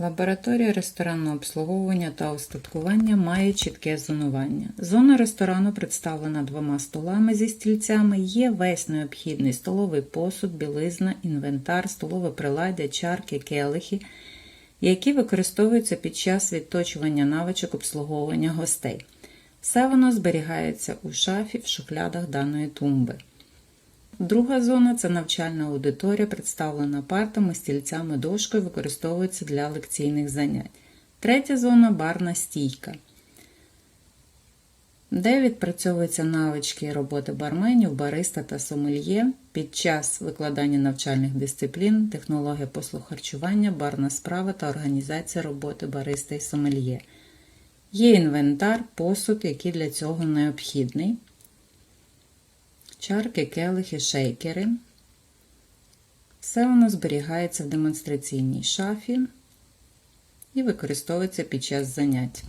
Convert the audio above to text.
Лабораторія ресторанного обслуговування та устаткування має чітке зонування. Зона ресторану представлена двома столами зі стільцями. Є весь необхідний столовий посуд, білизна, інвентар, столове приладдя, чарки, келихи, які використовуються під час відточування навичок обслуговування гостей. Все воно зберігається у шафі в шухлядах даної тумби. Друга зона це навчальна аудиторія, представлена партами, стільцями, дошкою, використовується для лекційних занять. Третя зона барна стійка, де відпрацьовуються навички роботи барменів, бариста та сомельє під час викладання навчальних дисциплін, технологія послуг харчування, барна справа та організація роботи бариста і сомельє. Є інвентар, посуд, який для цього необхідний чарки, келихи, шейкери. Все воно зберігається в демонстраційній шафі і використовується під час занять.